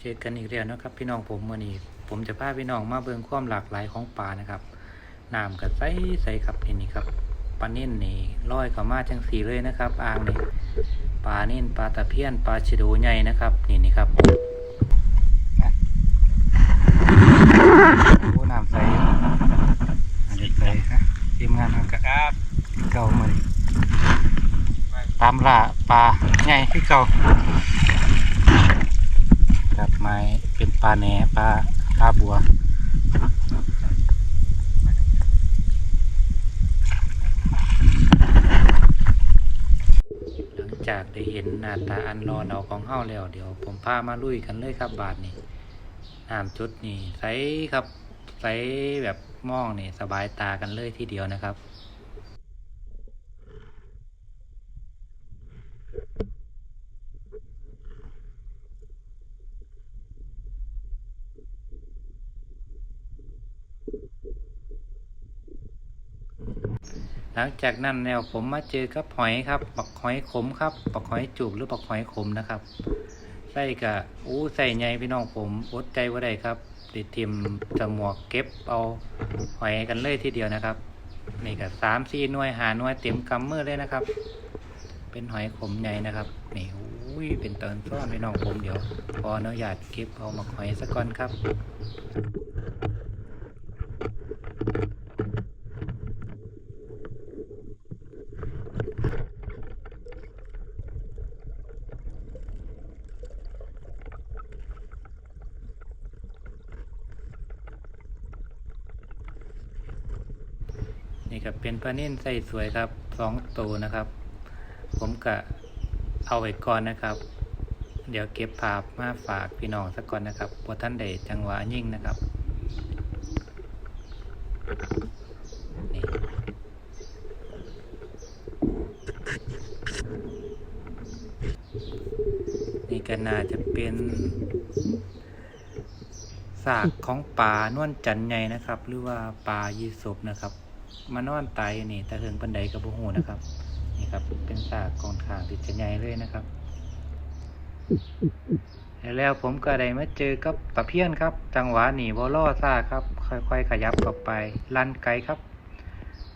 เจอกันอีกแล้วนะครับ พี่น้องผมวันนี้ผมจะพาพี่น้องมาเบิ่งความหลากหลายของปลานะครับน้ำกับใสใสครับนี่นี่ครับปลาเน่นนี่ลอยเข้ามาจังสีเลยนะครับ อ่างนี่ปลาเน่นปลาตะเพียนปลาชะโดใหญ่นะครับ นี่นี่ครับโอ้น้ำใสอันนี้ใสนะทีมงานทำกับครับเก่ามาดิตามล่าปลาใหญ่ที่เก่า ครับไม้เป็นปลาแหนปลาปลาบัวหลังจากได้เห็นหน้าตาอันรอนเอาของเฮาแล้ว เดี๋ยวผมพามาลุยกันเลยครับบาทนี่น้ำจุดนี่ใสครับใสแบบมองนี่สบายตากันเลยทีเดียวนะครับ หลังจากนั้นแล้วผมมาเจอกับหอยครับปักหอยขมครับปักหอยจูบหรือปักหอยขมนะครับใส่กะอู้ใส่ใหญ่พี่น้องผมอดใจว่าได้ครับติดทิมจมวกเก็บเอาหอยกันเลยทีเดียวนะครับนี่ก็สามสี่หน่วยหาหน่วยเต็มกำมือเลยนะครับ เป็นหอยขมใหญ่นะครับนี่อุ้ยเป็นเตินซ้อนพี่น้องผมเดี๋ยวพออนุญาตเก็บเอามาหอยสักก่อนครับ นี่ครับเป็นปลาเน่นใส่สวยครับสองตัวนะครับ ผมกะเอาไว้ก่อนนะครับ เดี๋ยวเก็บภาพมาฝากพี่น้องสักก่อนนะครับพอท่านได้จังหวะยิ่งนะครับนี่นี่ก็น่าจะเป็นสากของปลานวลจันใหญ่นะครับ หรือว่าปลายีสบนะครับ มานอนตายอยู่นี่ตะเหิงปันไดกับบุหูนะครับ นี่ครับ เป็นสากกองขางติดจะใหญ่เลยนะครับ แล้วผมก็ได้มาเจอกับตะเพียนครับ จังหวะหนีบอล่อซ่าครับ ค่อย ๆ ขยับเข้าไปลันไกลครับ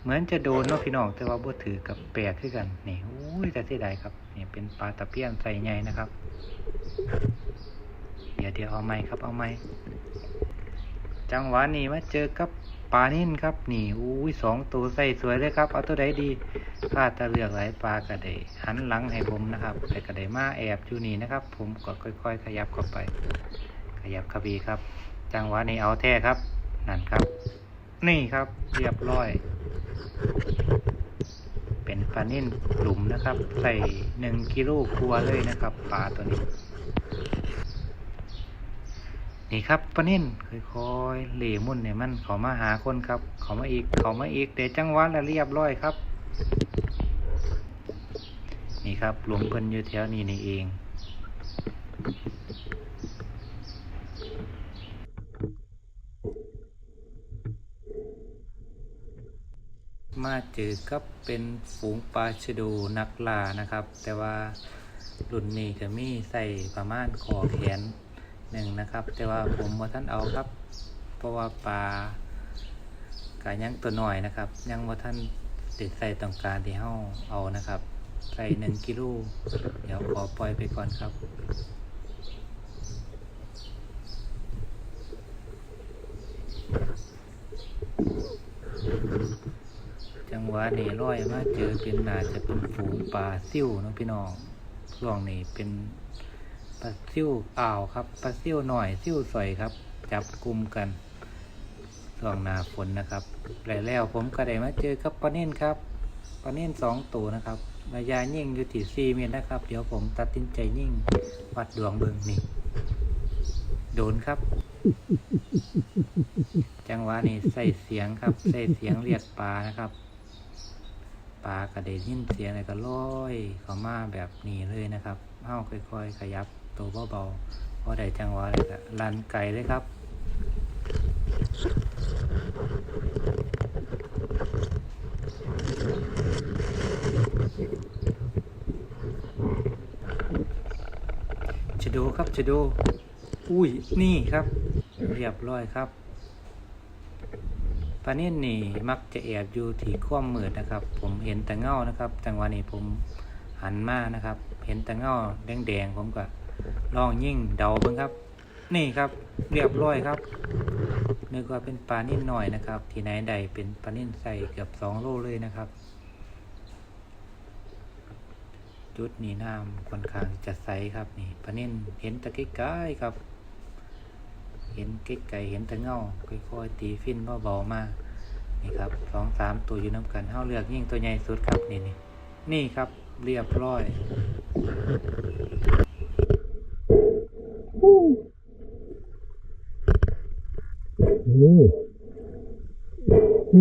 เหมือนจะโดนเนาะพี่น้องแต่ว่าบ่ถือกับแปลกขึ้นกันนี่อุ้ยแต่ที่ใดครับนี่เป็นปลาตะเพียนใส่ใหญ่นะครับ เดี๋ยวเดี๋ยวเอาไม้ครับเอาไม้จังหวะนี้มาเจอกับ ปลานิ่นครับ นี่อุ้ยสองตัวใส่สวยเลยครับ เอาตัวใดดีพลาดแตะเลือกหลายปลากระเดหันหลังให้ผมนะครับแต่กระเดมาแอบอยู่นี่นะครับ ผมก็ค่อย ๆ ขยับเข้าไป ขยับขบีครับ จังหวะนี้เอาแท้ครับ นั่นครับ นี่ครับ เรียบร้อย เป็นปลานิ่นหลุมนะครับ ใส่หนึ่งกิโลครัวเลยนะครับ ปลาตัวนี้ นี่ครับปลานิ่นค่อยๆเหล่มุ่นเนี่ยมันเขามาหาคนครับ เขามาอีกเขามาอีกเดี๋ยวจังหวะแล้วเรียบร้อยครับ นี่ครับหลวงเพิ่นอยู่แถวนี้นี่เองมาเจอกับเป็นฝูงปลาชะโดนักล่านะครับ แต่ว่ารุ่นนี้ก็มีใส่ประมาณคอแขน หนึ่งนะครับ แต่ว่าผมว่าท่านเอาครับ เพราะว่าปลากายังตัวหน่อยนะครับ ยังว่าท่านติดใส่ต้องการที่เฮาเอานะครับ ใส่หนึ่งกิโลเดี๋ยวขอปล่อยไปก่อนครับจังหวะนี้ร้อยมาเจอเป็นน่าจะเป็นฝูงปลาซิ่วนะพี่น้องช่วงนี้เป็น ปลาซิ่วอ่าวครับปลาซิ่วหน่อยซิ่วสอยครับ จับกลุ่มกันช่วงหนาฝนนะครับแล้วแล้วผมก็ได้มาเจอกับปลาเน่นครับปลาเน่นสองตัวนะครับระยะยิ่งอยู่ที่สี่เมตรนะครับ เดี๋ยวผมตัดสินใจยิ่งวัดดวงเบิงนี่โดนครับ จังหวะนี้ใส่เสียงครับ ใส่เสียงเรียกปลานะครับปลากระเด็นยินเสียงอะไรก็ลอยเข้ามาแบบนี้เลยนะครับเฮ้าค่อย ๆ ขยับ ตัวเบาๆพอได้จังหวะเลยก็ลันไกลเลยครับจะดูครับจะดู อุ้ย นี่ครับ เรียบร้อยครับปลานิ่นนี่มักจะแอบอยู่ที่ความมืดนะครับ ผมเห็นแต่เงานะครับ จังหวะนี้ผมหันมานะครับ เห็นแต่เงาแดงๆผมก็ ลองยิ่งเดาเบิ่งครับ นี่ครับเรียบร้อยครับนึกว่าเป็นปลานิ่นหน่อยนะครับ ที่ไหนใดเป็นปลานิ่นใส่เกือบสองโลเลยนะครับ จุดนี้น้ำค่อนข้างจะใสครับนี่ปลานิ่นเห็นตะไกลๆครับ เห็นไกลๆเห็นต่เงาค่อยๆตีฟินเบาๆมานี่ครับสองสามตัวอยู่น้ำกันเท่าเลือกยิ่งตัวใหญ่สุดครับนี่นี่นี่ครับเรียบร้อย เบิ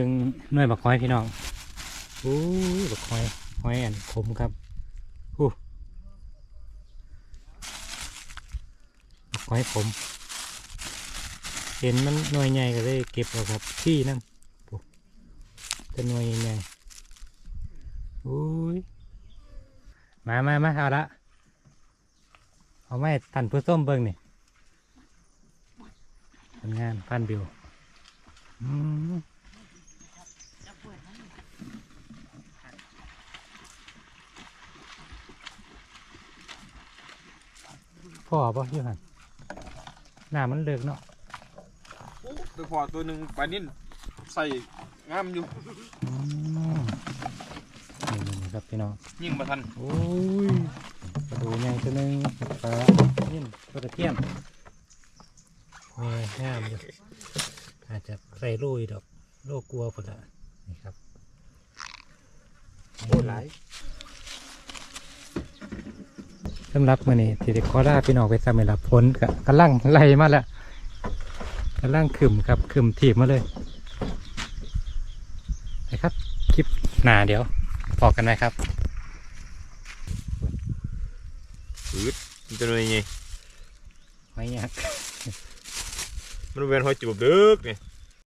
่งหน่วยบักหอยพี่น้องโอ้บักหอยหอยอันขมครับอู้บักหอยขมเห็นมันหน่วยใหญ่ก็เลยเก็บเอาครับที่นั่นเป็นหน่วยใหญ่โอ้ยมามามาเอาละ เอาไม้ตันผู้ส้มเบิ่งนี่ทำงานพันบิวอืมพ่อป่ะยูหันหน้ามันเลิกเนาะตัวพอตัวหนึ่งปลานิ่นใส่งามอยู่อืมนี่นี่ครับพี่น้องยิ่งมาทันโอ้ยกระ ดูใหญ่ตัวหนึงปลานิ่นปลาตะเพียนโอ้ยงามอยู่อาจจะใส่ลูกอีกดอกโลกกลัวผลละนี่ครับโอ้หลายสำหรับมื่อนี้ที่ได้ขอลาพี่น้องไปสมัยรับผลกับกำลังไล่มาแล้วกำลังขึ้มครับขึ้มถีบมาเลยนะครับ คลิปหน้าเดี๋ยวพอกกันไหมครับ อื ดมันจะเป็นยังไงไม่ยากมันเป็นหอยจูบเด้อเนี่ย